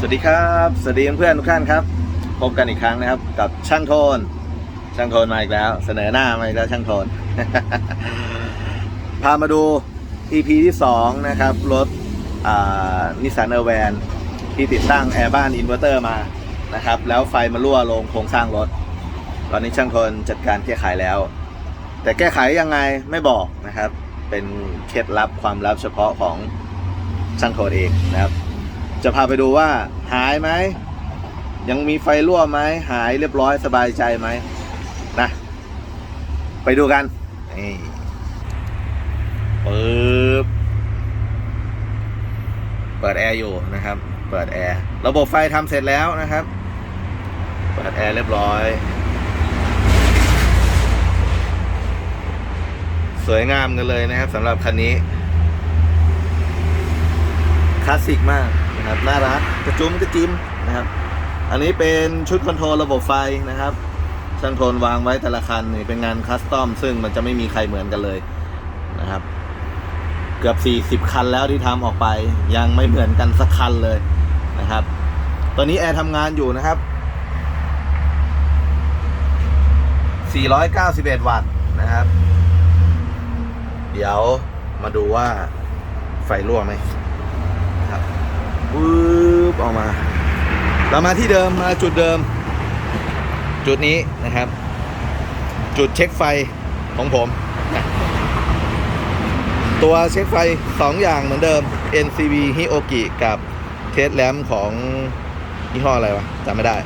สวัสดีครับสวัสดีเพื่อนทุกท่านครับ พบกันอีกครั้งนะครับ กับช่างโทน ช่างโทนมาอีกแล้ว เสนอหน้ามาอีกแล้วช่างโทน พามาดู EP ที่ 2 นะครับ รถนิสสันเออร์แวนที่ติดตั้งแอร์บ้านอินเวอร์เตอร์มานะครับ แล้วไฟมารั่วลงโครงสร้างรถ ตอนนี้ช่างโทนจัดการแก้ไขแล้ว แต่แก้ไขยังไงไม่บอกนะครับ เป็นเคล็ดลับความลับเฉพาะของช่างโทนเองนะครับ จะพาไปดูว่าหายไหม ยังมีไฟรั่วไหม หายเรียบร้อยสบายใจไหมนะไปดูกันนี่ปึ๊บเปิดแอร์อยู่นะครับ เปิดแอร์ระบบไฟทำเสร็จแล้วนะครับ เปิดแอร์เรียบร้อย สวยงามกันเลยนะครับสำหรับคันนี้คลาสสิกมาก นะครับน่ารักกระจุ้มกระจิมนะครับ อันนี้เป็นชุดคอนโทรลระบบไฟนะครับ ช่างโทนวางไว้แต่ละคันนี่เป็นงานคัสตอม ซึ่งมันจะไม่มีใครเหมือนกันเลยนะครับ เกือบ 40 คันแล้วที่ทำออกไป ยังไม่เหมือนกันสักคันเลยนะครับ ตอนนี้แอร์ทำงานอยู่นะครับ 491 วัตต์นะครับ เดี๋ยวมาดูว่าไฟรั่วไหม ปึ๊บออกมา เรามาที่เดิมมาจุดเดิม จุดนี้นะครับ จุดเช็คไฟของผม ตัวเช็คไฟ 2 อย่างเหมือนเดิม NCV Hioki กับเทสแลมของยี่ห้ออะไรวะจำไม่ได้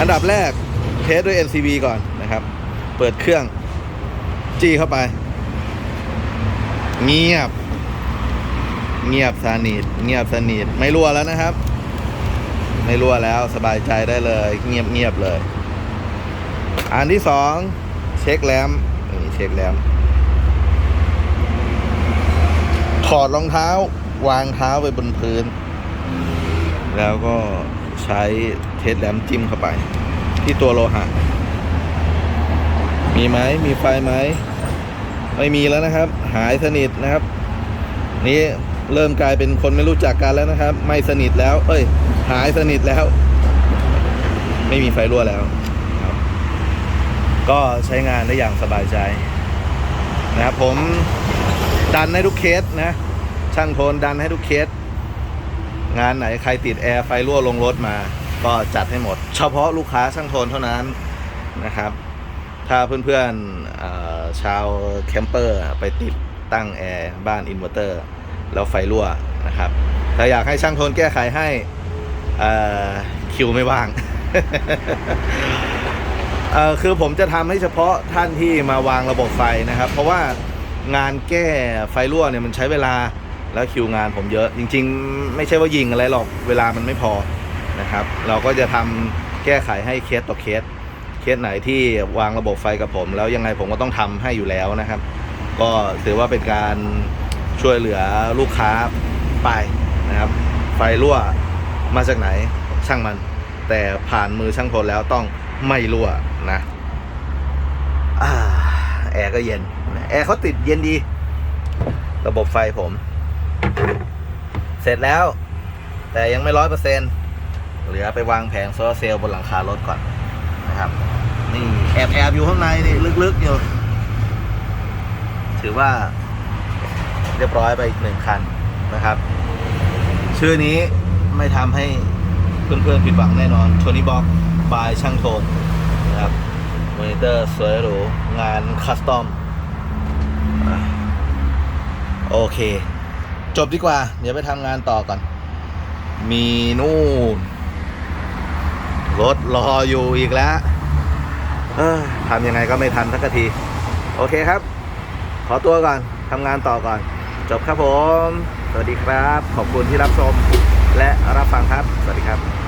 อันดับแรกเทสด้วย NCV ก่อนนะครับ เปิดเครื่อง จี้เข้าไป เงียบ เงียบสนิทเงียบสนิทไม่รั่วแล้วนะครับ ไม่รั่วแล้วสบายใจได้เลย เงียบเงียบเลย อันที่สองเช็คแรมนี่เช็คแรมถอดรองเท้า วางเท้าไปบนพื้น แล้วก็ใช้เทสแรมจิ้มเข้าไป ที่ตัวโลหะ มีไหมมีไฟไหมไม่มีแล้วนะครับ หายสนิทนะครับ นี่ เริ่มกลายเป็นคนไม่รู้จักกันแล้วนะครับ ไม่สนิทแล้ว เอ้ย หายสนิทแล้ว ไม่มีไฟรั่วแล้ว ก็ใช้งานได้อย่างสบายใจนะครับผมดันให้ทุกเคสนะ ช่างโทนดันให้ทุกเคส งานไหนใครติดแอร์ไฟรั่วลงรถมา ก็จัดให้หมด เฉพาะลูกค้าช่างโทนเท่านั้นนะครับ ถ้าเพื่อนๆเอ่อชาวแคมเปอร์ไปติดตั้งแอร์บ้านอินเวอร์เตอร์ แล้วไฟรั่วนะครับถ้าอยากให้ช่างโทนแก้ไขให้คิวไม่ว่างคือผมจะทำให้เฉพาะท่านที่มาวางระบบไฟนะครับ เพราะว่างานแก้ไฟรั่วเนี่ยมันใช้เวลาแล้วคิวงานผมเยอะ จริง ๆ ไม่ใช่ว่ายิงอะไรหรอกเวลามันไม่พอนะครับ เราก็จะทำแก้ไขให้เคสต่อเคสเคสไหนที่วางระบบไฟกับผม แล้วยังไงผมก็ต้องทำให้อยู่แล้วนะครับ ก็ถือว่าเป็นการ ช่วยเหลือลูกค้าไปนะครับ ไฟรั่วมาจากไหนช่างมัน แต่ผ่านมือช่างทนแล้วต้องไม่รั่วนะอแอร์ก็เย็น แอร์เขาติดเย็นดี ระบบไฟผม เสร็จแล้ว แต่ยังไม่ร้อยเปอร์เซ็นเหลือไปวางแผงโซลาร์เซลล์บนหลังคารถก่อนนะครับ นี่แอบแอบอยู่ข้างในนี่ลึกๆอยู่ ถือว่า เรียบร้อยไปอีกหนึ่งคันนะครับ ชื่อนี้ไม่ทำให้เพื่อนๆผิดหวังแน่นอนโทนี่บ็อกบายช่างโทนนะครับมอนิเตอร์สวยหรู งานคัสตอมโอเค จบดีกว่า เดี๋ยวไปทำงานต่อก่อน มีนู่นรถรออยู่อีกแล้วทำยังไงก็ไม่ทันสักที โอเคครับ ขอตัวก่อนทำงานต่อก่อน จบครับผม สวัสดีครับ ขอบคุณที่รับชมและรับฟังครับ สวัสดีครับ